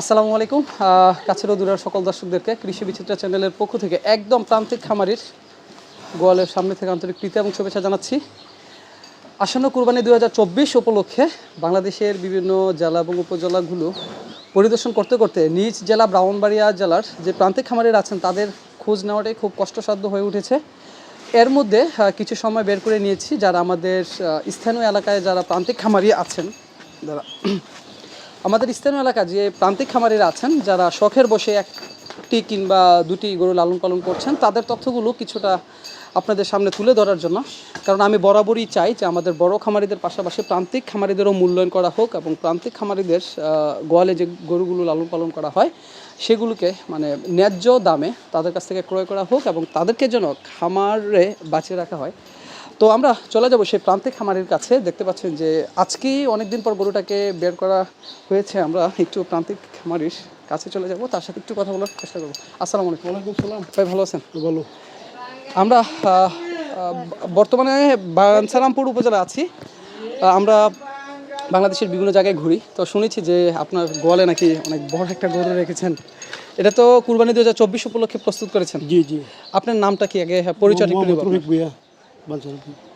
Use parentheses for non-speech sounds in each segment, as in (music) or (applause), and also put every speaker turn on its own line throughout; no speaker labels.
আসসালামু আলাইকুম। কাছের দূরের সকল দর্শকদেরকে কৃষি বিচিত্রা চ্যানেলের পক্ষ থেকে একদম প্রান্তিক খামারির গোয়ালের সামনে থেকে আন্তরিক প্রীতি এবং শুভেচ্ছা জানাচ্ছি। আসন্ন কুরবানি দু উপলক্ষে বাংলাদেশের বিভিন্ন জেলা এবং উপজেলাগুলো পরিদর্শন করতে করতে নিজ জেলা ব্রাহ্মণবাড়িয়া জেলার যে প্রান্তিক খামারিরা আছেন, তাদের খোঁজ নেওয়াটাই খুব কষ্টসাধ্য হয়ে উঠেছে। এর মধ্যে কিছু সময় বের করে নিয়েছি যারা আমাদের স্থানীয় এলাকায় যারা প্রান্তিক খামারি আছেন, যারা (clears throat) আমাদের স্থানীয় এলাকা যে প্রান্তিক খামারিরা আছেন, যারা শখের বসে একটি কিংবা দুটি গরু লালন পালন করছেন, তাদের তথ্যগুলো কিছুটা আপনাদের সামনে তুলে ধরার জন্য। কারণ আমি বরাবরই চাই যে আমাদের বড় খামারিদের পাশাপাশি প্রান্তিক খামারিদেরও মূল্যায়ন করা হোক এবং প্রান্তিক খামারিদের গোয়ালে যে গরুগুলো লালন পালন করা হয় সেগুলোকে মানে ন্যায্য দামে তাদের কাছ থেকে ক্রয় করা হোক এবং তাদেরকে যেন খামারে বাঁচিয়ে রাখা হয়। তো আমরা চলে যাব সেই প্রান্তিক খামারের কাছে। দেখতে পাচ্ছেন যে আজকেই অনেকদিন পর গরুটাকে বের করা হয়েছে। আমরা একটু প্রান্তিক খামারির কাছে চলে যাব। তার সাথে একটু কথা বলার চেষ্টা করব। আসসালামু আলাইকুম। ওয়ালাইকুম সালাম। ভাই ভালো আছেন?
বলো
আমরা বর্তমানে বাঞ্ছারামপুর উপজেলা আছি। আমরা বাংলাদেশের বিভিন্ন জায়গায় ঘুরি। তো শুনেছি যে আপনার গোয়ালে নাকি অনেক বড় একটা গরু রেখেছেন। এটা তো কুরবানি দু হাজার চব্বিশ উপলক্ষে প্রস্তুত করেছেন।
জি জি।
আপনার নামটা কি আগে পরিচয়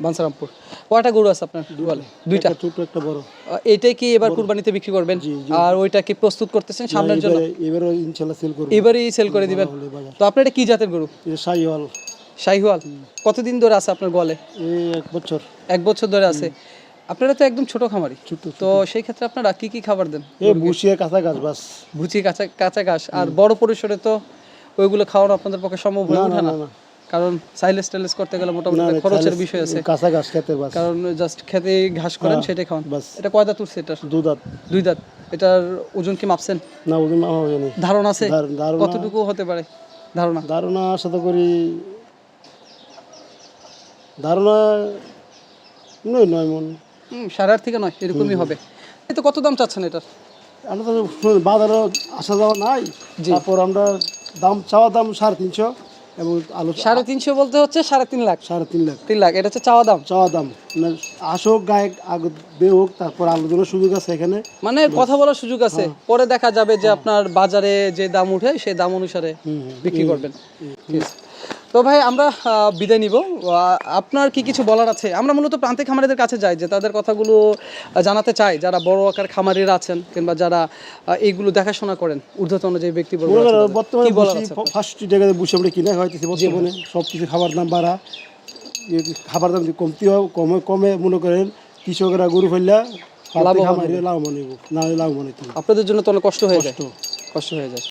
বাঞ্ছারামপুর কয়টা গরু আছে আপনার গোয়ালে? দুইটা।
একটা ছোট একটা বড়।
আহ, এইটাই কি এবার কুরবানিতে বিক্রি করবেন। আর ওইটা কি প্রস্তুত করতেছেন সামনের জন্য?
এবারে সেল করব।
এবারই সেল করে দিবেন। তো আপনার এটা কি জাতের গরু?
এটা শাহিওয়াল
কতদিন ধরে আছে আপনার গোয়ালে?
এক বছর।
এক বছর ধরে আছে। আপনারা তো একদম ছোট খামারি।
ছোট
তো সেই ক্ষেত্রে আপনারা কি কি খাবার দেন?
বসিয়ে কাঁচা গাছ বাস।
ভুচি কাঁচা কাঁচা ঘাস। আর বড় পরিসরে তো ওইগুলো খাওয়ানো আপনাদের পক্ষে সম্ভব হয়ে ওঠে না। কারণ সাইলেস টাইলেস করতে গেলে মোটামুটি খরচের বিষয় আছে।
কাঁচা গাছ খেতে বাস।
কারণ জাস্ট খেতে ঘাস করেন সেটাই খাওয়ান।
বাস।
এটা কয় দাঁত উঠছে এটা
দুধাত
দুই দাঁত। এটার ওজন কি মাপছেন?
না ওজন মামা হবে না।
ধারণা আছে? কতটুকু হতে পারে? ধারণা?
ধারণা আশা করি ধারণা নয় নয় মন
হুম, সাড়ে আট থেকে নয় এরকমই হবে। এই তো কত দাম চাচ্ছেন এটার?
আমরা তো বাজারে আসা যাওয়া নাই। তারপর আমরা দাম চাওয়া দাম সাড়ে তিনশো এবং আলু
সাড়ে তিনশো বলতে হচ্ছে সাড়ে তিন লাখ।
সাড়ে তিন লাখ।
তিন লাখ এটা হচ্ছে চাওয়া দাম।
চাওয়া দাম। মানে আসুক গায়ক আগে হোক তারপর আলোচনার সুযোগ আছে এখানে।
মানে কথা বলার সুযোগ আছে। পরে দেখা যাবে যে আপনার বাজারে যে দাম উঠে সেই দাম অনুসারে বিক্রি করবেন। ঠিক আছে। তো ভাই আমরা বিদায় নিব। আপনার কি কিছু বলার আছে? আমরা মূলত প্রান্তিক খামারিদের কাছে যাই যে তাদের কথাগুলো জানাতে চাই। যারা বড় আকার খামারিরা আছেন কিংবা যারা এইগুলো দেখাশোনা করেন ঊর্ধ্বতন যে ব্যক্তিবর্গ
মনে
তাদের।
বর্তমানে? ফার্স্ট জায়গায় বসে আমরা কিনে হইতেছি বর্তমানে। সব কিছু খাবার দাম বাড়া খাবার দাম কমতি হয় কমে কমে মনে করেন কৃষকেরা গরু ফেললা
লাভবান
খামারি লাভবান না হলে লাভবান হইতো না।
আপনাদের জন্য তো অনেক কষ্ট হয়ে যায়? কষ্ট হয়ে যায়।